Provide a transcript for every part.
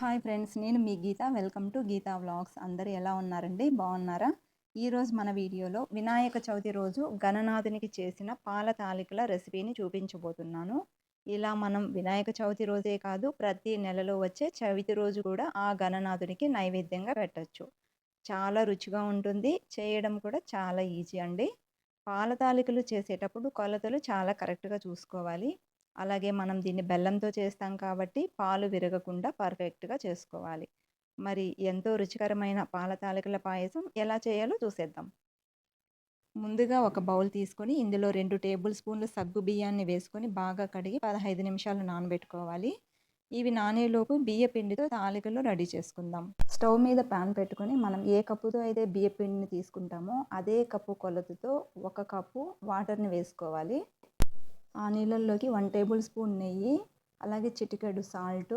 Hi friends నేను మీ Geetha. Welcome to Geetha vlogs అందరూ ఎలా ఉన్నారండి? బాగున్నారా? ఈరోజు మన వీడియోలో వినాయక చవితి రోజు గణనాథునికి చేసిన పాల తాలికల రెసిపీని చూపించబోతున్నాను. ఇలా మనం వినాయక చవితి రోజే కాదు ప్రతి నెలలో వచ్చే చవితి రోజు కూడా ఆ గణనాథునికి నైవేద్యంగా పెట్టచ్చు. చాలా రుచిగా ఉంటుంది. చేయడం కూడా చాలా ఈజీ అండి. పాల తాలికలు చేసేటప్పుడు కొలతలు చాలా కరెక్ట్గా చూసుకోవాలి. అలాగే మనం దీన్ని బెల్లంతో చేస్తాం కాబట్టి పాలు విరగకుండా పర్ఫెక్ట్గా చేసుకోవాలి. మరి ఎంతో రుచికరమైన పాల తాలికల పాయసం ఎలా చేయాలో చూసేద్దాం. ముందుగా ఒక బౌల్ తీసుకొని ఇందులో రెండు టేబుల్ స్పూన్లు సగ్గు బియ్యాన్ని వేసుకొని బాగా కడిగి పదహైదు నిమిషాలు నానబెట్టుకోవాలి. ఇవి నానేలోపు బియ్య పిండితో తాలికలు రెడీ చేసుకుందాం. స్టవ్ మీద ప్యాన్ పెట్టుకొని మనం ఏ కప్పుతో అయితే బియ్య పిండిని తీసుకుంటామో అదే కప్పు కొలతతో ఒక కప్పు వాటర్ని వేసుకోవాలి. ఆ నీళ్ళల్లోకి వన్ టేబుల్ స్పూన్ నెయ్యి అలాగే చిటికెడు సాల్ట్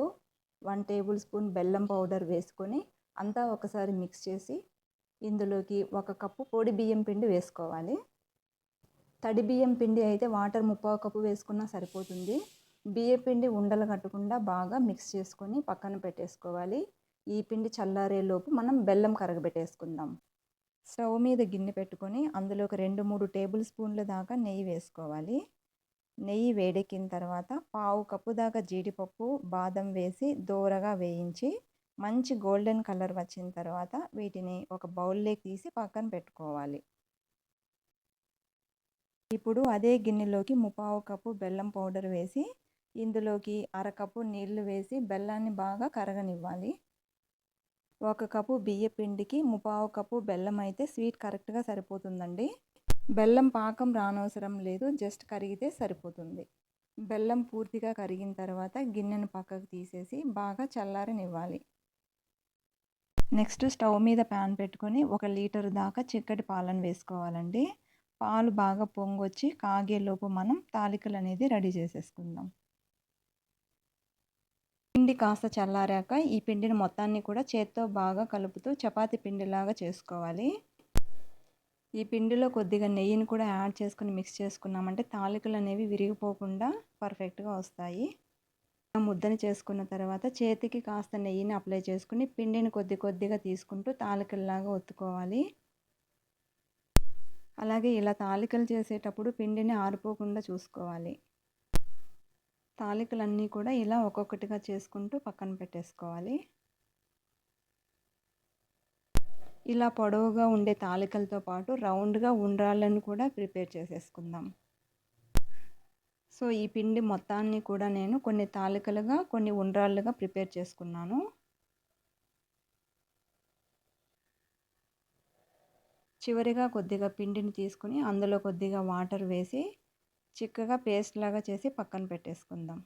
వన్ టేబుల్ స్పూన్ బెల్లం పౌడర్ వేసుకొని అంతా ఒకసారి మిక్స్ చేసి ఇందులోకి ఒక కప్పు పొడి బియ్యం పిండి వేసుకోవాలి. తడి బియ్యం పిండి అయితే వాటర్ ముప్పావు కప్పు వేసుకున్నా సరిపోతుంది. బియ్య పిండి ఉండలు కట్టకుండా బాగా మిక్స్ చేసుకొని పక్కన పెట్టేసుకోవాలి. ఈ పిండి చల్లారేలోపు మనం బెల్లం కరగబెట్టేసుకుందాం. స్టవ్ మీద గిన్నె పెట్టుకొని అందులో ఒక రెండు మూడు టేబుల్ స్పూన్ల దాకా నెయ్యి వేసుకోవాలి. నెయ్యి వేడెక్కిన తర్వాత పావు కప్పు దాకా జీడిపప్పు బాదం వేసి దోరగా వేయించి మంచి గోల్డెన్ కలర్ వచ్చిన తర్వాత వీటిని ఒక బౌల్లోకి తీసి పక్కన పెట్టుకోవాలి. ఇప్పుడు అదే గిన్నెలోకి ముపావు కప్పు బెల్లం పౌడర్ వేసి ఇందులోకి అరకప్పు నీళ్ళు వేసి బెల్లాన్ని బాగా కరగనివ్వాలి. ఒక కప్పు బియ్య పిండికి ముపావు కప్పు బెల్లం అయితే స్వీట్ కరెక్ట్గా సరిపోతుందండి. బెల్లం పాకం రానవసరం లేదు జస్ట్ కరిగితే సరిపోతుంది. బెల్లం పూర్తిగా కరిగిన తర్వాత గిన్నెను పక్కకు తీసేసి బాగా చల్లారనివ్వాలి. నెక్స్ట్ స్టవ్ మీద ప్యాన్ పెట్టుకొని ఒక లీటర్ దాకా చిక్కటి పాలను వేసుకోవాలండి. పాలు బాగా పొంగొచ్చి కాగేలోపు మనం తాలికలు అనేది రెడీ చేసేసుకుందాం. పిండి కాస్త చల్లారాక ఈ పిండిని మొత్తాన్ని కూడా చేత్తో బాగా కలుపుతూ చపాతి పిండిలాగా చేసుకోవాలి. ఈ పిండిలో కొద్దిగా నెయ్యిని కూడా యాడ్ చేసుకుని మిక్స్ చేసుకున్నామంటే తాలికలు అనేవి విరిగిపోకుండా పర్ఫెక్ట్గా వస్తాయి. ముద్దని చేసుకున్న తర్వాత చేతికి కాస్త నెయ్యిని అప్లై చేసుకుని పిండిని కొద్ది కొద్దిగా తీసుకుంటూ తాలికల్లాగా ఒత్తుకోవాలి. అలాగే ఇలా తాలికలు చేసేటప్పుడు పిండిని ఆరిపోకుండా చూసుకోవాలి. తాలికలన్నీ కూడా ఇలా ఒక్కొక్కటిగా చేసుకుంటూ పక్కన పెట్టేసుకోవాలి. ఇలా పొడవుగా ఉండే తాలికలతో పాటు రౌండ్గా ఉండ్రాళ్ళను కూడా ప్రిపేర్ చేసేసుకుందాం. సో ఈ పిండి మొత్తాన్ని కూడా నేను కొన్ని తాలికలుగా కొన్ని ఉండ్రాళ్ళుగా ప్రిపేర్ చేసుకున్నాను. చివరిగా కొద్దిగా పిండిని తీసుకుని అందులో కొద్దిగా వాటర్ వేసి చిక్కగా పేస్ట్ లాగా చేసి పక్కన పెట్టేసుకుందాం.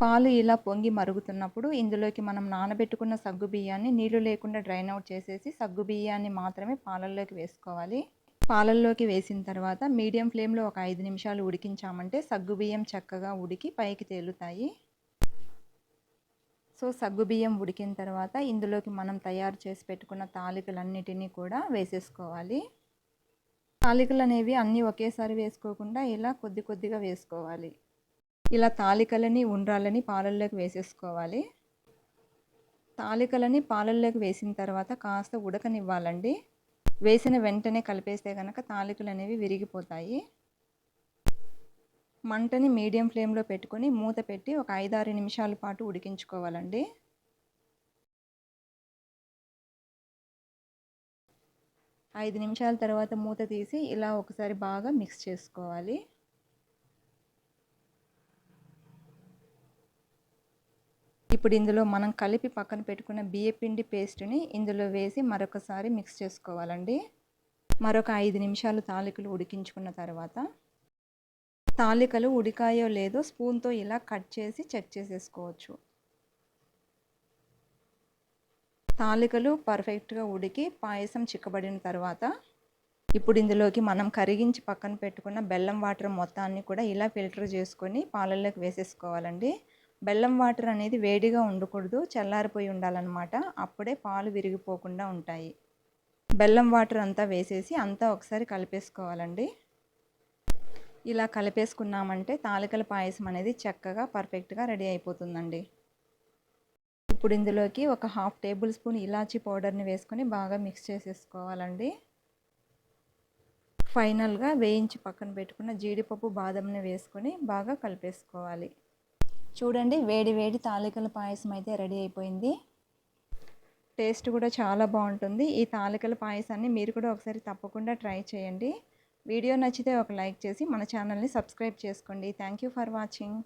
పాలు ఇలా పొంగి మరుగుతున్నప్పుడు ఇందులోకి మనం నానబెట్టుకున్న సగ్గు బియ్యాన్ని నీళ్ళు లేకుండా డ్రైన్ అవుట్ చేసేసి సగ్గు బియ్యాన్ని మాత్రమే పాలల్లోకి వేసుకోవాలి. పాలల్లోకి వేసిన తర్వాత మీడియం ఫ్లేమ్లో ఒక ఐదు నిమిషాలు ఉడికించామంటే సగ్గు బియ్యం చక్కగా ఉడికి పైకి తేలుతాయి. సో సగ్గు బియ్యం ఉడికిన తర్వాత ఇందులోకి మనం తయారు చేసి పెట్టుకున్న తాలికలన్నిటినీ కూడా వేసేసుకోవాలి. తాలికలు అనేవి అన్నీ ఒకేసారి వేసుకోకుండా ఇలా కొద్ది కొద్దిగా వేసుకోవాలి. ఇలా తాలికలని ఉండ్రాలని పాలల్లోకి వేసేసుకోవాలి. తాలికలని పాలల్లోకి వేసిన తర్వాత కాస్త ఉడకనివ్వాలండి. వేసిన వెంటనే కలిపేస్తే కనుక తాలికలు అనేవి విరిగిపోతాయి. మంటని మీడియం ఫ్లేమ్లో పెట్టుకొని మూత పెట్టి ఒక ఐదారు నిమిషాల పాటు ఉడికించుకోవాలండి. ఐదు నిమిషాల తర్వాత మూత తీసి ఇలా ఒకసారి బాగా మిక్స్ చేసుకోవాలి. ఇప్పుడు ఇందులో మనం కలిపి పక్కన పెట్టుకున్న బియ్యపిండి పేస్ట్ని ఇందులో వేసి మరొకసారి మిక్స్ చేసుకోవాలండి. మరొక ఐదు నిమిషాలు తాలికలు ఉడికించుకున్న తర్వాత తాలికలు ఉడికాయో లేదో స్పూన్తో ఇలా కట్ చేసి చెక్ చేసేసుకోవచ్చు. తాలికలు పర్ఫెక్ట్గా ఉడికి పాయసం చిక్కబడిన తర్వాత ఇప్పుడు ఇందులోకి మనం కరిగించి పక్కన పెట్టుకున్న బెల్లం వాటర్ మొత్తాన్ని కూడా ఇలా ఫిల్టర్ చేసుకొని పాలల్లోకి వేసేసుకోవాలండి. బెల్లం వాటర్ అనేది వేడిగా ఉండకూడదు చల్లారిపోయి ఉండాలన్నమాట. అప్పుడే పాలు విరిగిపోకుండా ఉంటాయి. బెల్లం వాటర్ అంతా వేసేసి అంతా ఒకసారి కలిపేసుకోవాలండి. ఇలా కలిపేసుకున్నామంటే తాలికల పాయసం అనేది చక్కగా పర్ఫెక్ట్గా రెడీ అయిపోతుందండి. ఇప్పుడు ఇందులోకి ఒక హాఫ్ టేబుల్ స్పూన్ ఇలాచీ పౌడర్ని వేసుకొని బాగా మిక్స్ చేసేసుకోవాలండి. ఫైనల్గా వేయించి పక్కన పెట్టుకున్న జీడిపప్పు బాదంని వేసుకొని బాగా కలిపేసుకోవాలి. చూడండి వేడి వేడి తాలికల పాయసం అయితే రెడీ అయిపోయింది. టేస్ట్ కూడా చాలా బాగుంటుంది. ఈ తాలికల పాయసాన్ని మీరు కూడా ఒకసారి తప్పకుండా ట్రై చేయండి. వీడియో నచ్చితే ఒక లైక్ చేసి మన ఛానల్ని సబ్స్క్రైబ్ చేసుకోండి. Thank you for watching.